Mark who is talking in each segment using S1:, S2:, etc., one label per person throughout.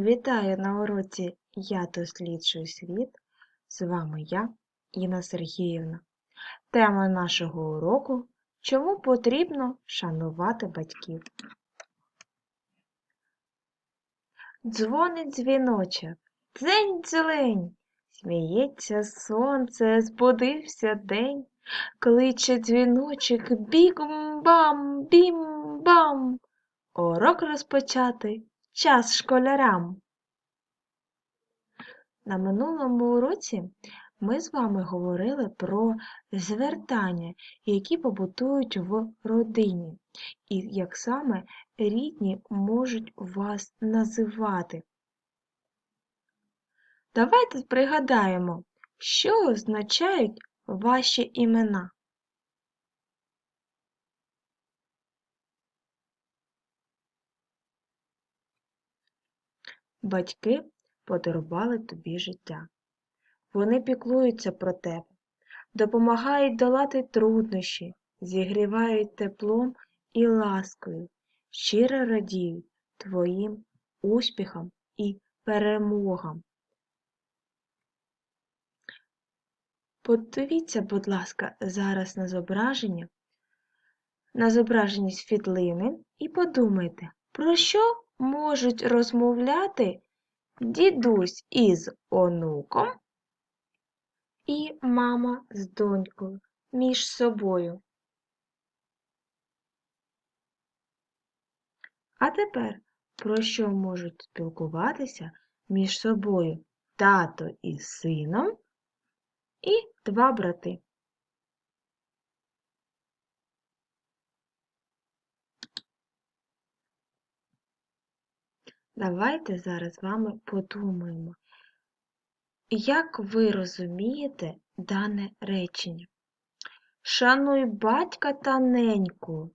S1: Вітаю на уроці Я досліджую світ. З вами я, Інна Сергіївна. Тема нашого уроку Чому потрібно шанувати батьків? Дзвонить дзвіночок, дзень дзелень, сміється сонце, збудився день, кличе дзвіночок бігм-бам, бім-бам. Урок розпочати час школярам. На минулому уроці ми з вами говорили про звертання, які побутують в родині, і як саме рідні можуть вас називати. Давайте пригадаємо, що означають ваші імена. Батьки подарували тобі життя. Вони піклуються про тебе, допомагають долати труднощі, зігрівають теплом і ласкою, щиро радіють твоїм успіхам і перемогам. Подивіться, будь ласка, зараз на зображення, на зображені світлини і подумайте, про що можуть розмовляти дідусь із онуком і мама з донькою між собою. А тепер про що можуть спілкуватися між собою тато із сином і два брати? Давайте зараз з вами подумаємо, як ви розумієте дане речення? Шануй батька та неньку,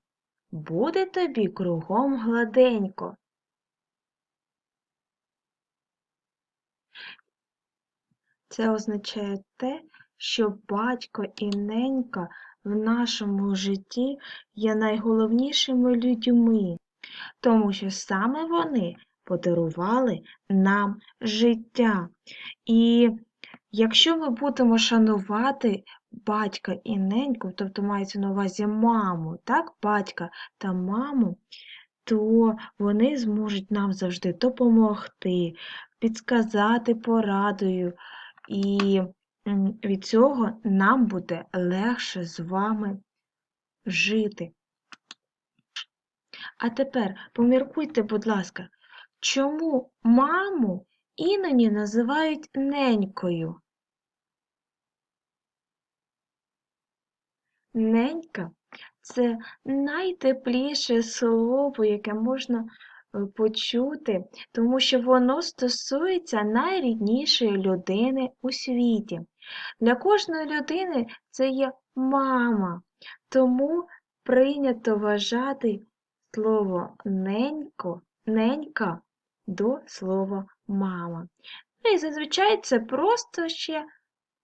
S1: буде тобі кругом гладенько. Це означає те, що батько і ненька в нашому житті є найголовнішими людьми, тому що саме вони подарували нам життя. І якщо ми будемо шанувати батька і неньку, тобто мається на увазі маму, так, батька та маму, то вони зможуть нам завжди допомогти, підсказати порадою, і від цього нам буде легше з вами жити. А тепер поміркуйте, будь ласка, чому маму іноді називають ненькою? Ненька це найтепліше слово, яке можна е, почути, тому що воно стосується найріднішої людини у світі. Для кожної людини це є мама, тому прийнято вважати слово ненько, ненька до слова мама. Ну і зазвичай це просто ще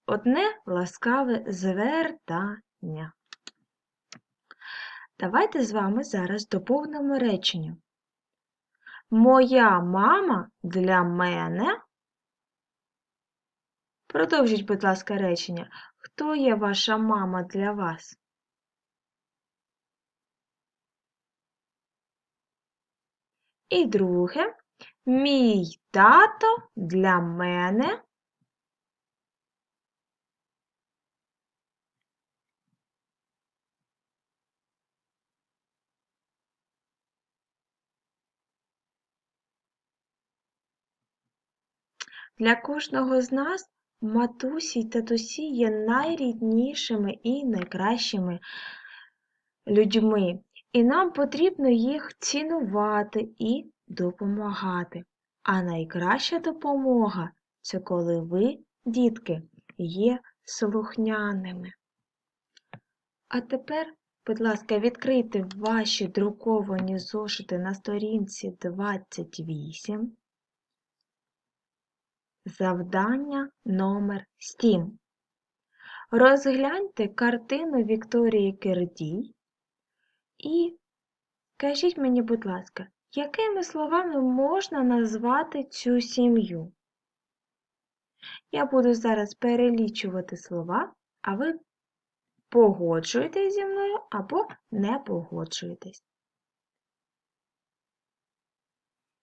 S1: одне ласкаве звертання. Давайте з вами зараз доповнимо речення. Моя мама для мене. Продовжіть, будь ласка, речення. Хто є ваша мама для вас? І друге, мій тато для мене. Для кожного з нас матусі й татусі є найріднішими і найкращими людьми, і нам потрібно їх цінувати і допомагати. А найкраща допомога це коли ви, дітки, є слухняними. А тепер, будь ласка, відкрийте ваші друковані зошити на сторінці 28. Завдання номер 7. Розгляньте картину Вікторії Кирдій і кажіть мені, будь ласка, Якими словами можна назвати цю сім'ю? Я буду зараз перелічувати слова, а ви погоджуєтесь зі мною або не погоджуєтесь.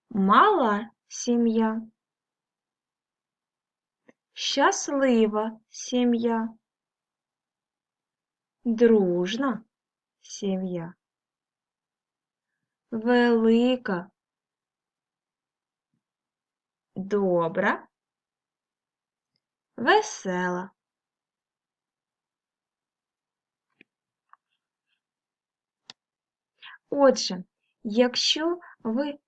S1: Мала сім'я, щаслива сім'я, дружна сім'я, велика, добра, весела. Отже, якщо ви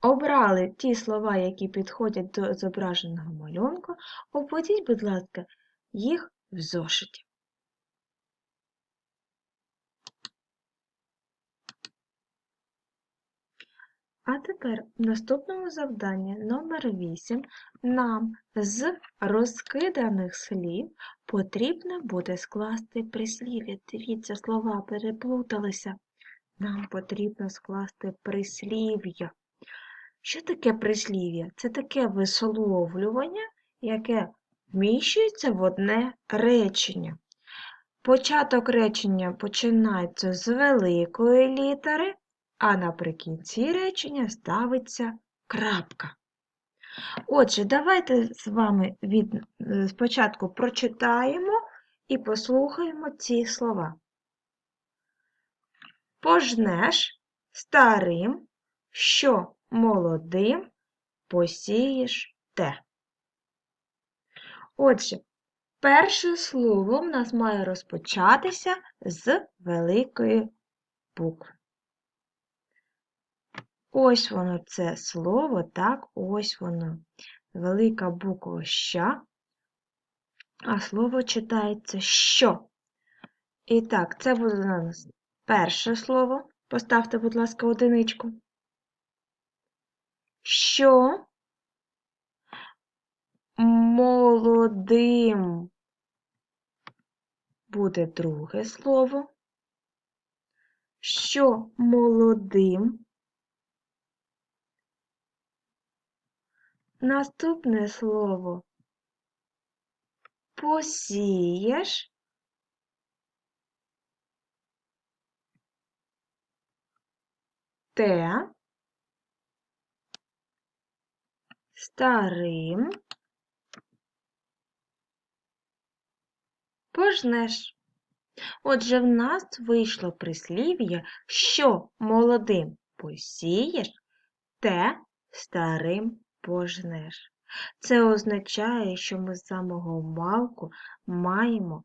S1: обрали ті слова, які підходять до зображеного малюнку, обведіть, будь ласка, їх в зошиті. А тепер в наступному завданні номер 8 нам з розкиданих слів потрібно буде скласти прислів'я. Дивіться, слова переплуталися. Нам потрібно скласти прислів'я. Що таке прислів'я? Це таке висловлювання, яке вміщується в одне речення. Початок речення починається з великої літери, а наприкінці речення ставиться крапка. Отже, давайте з вами від, е, спочатку прочитаємо і послухаємо ці слова. Пожнеш старим, що молодим посієш те. Отже, перше слово в нас має розпочатися з великої букви. Ось воно це слово, так, ось воно. Велика буква ща, а слово читається що. І так, це буде у нас перше слово. Поставте, будь ласка, одиничку. Що молодим буде друге слово. Що молодим Наступне слово. Посієш, те. Старим. Пожнеш. Отже, в нас вийшло прислів'я, що молодим посієш, те старим пожнеш. Це означає, що ми з самого малку маємо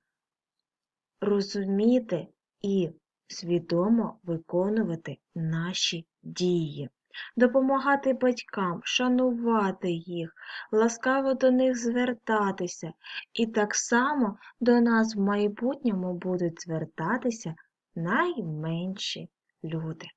S1: розуміти і свідомо виконувати наші дії, допомагати батькам, шанувати їх, ласкаво до них звертатися, і так само до нас в майбутньому будуть звертатися найменші люди.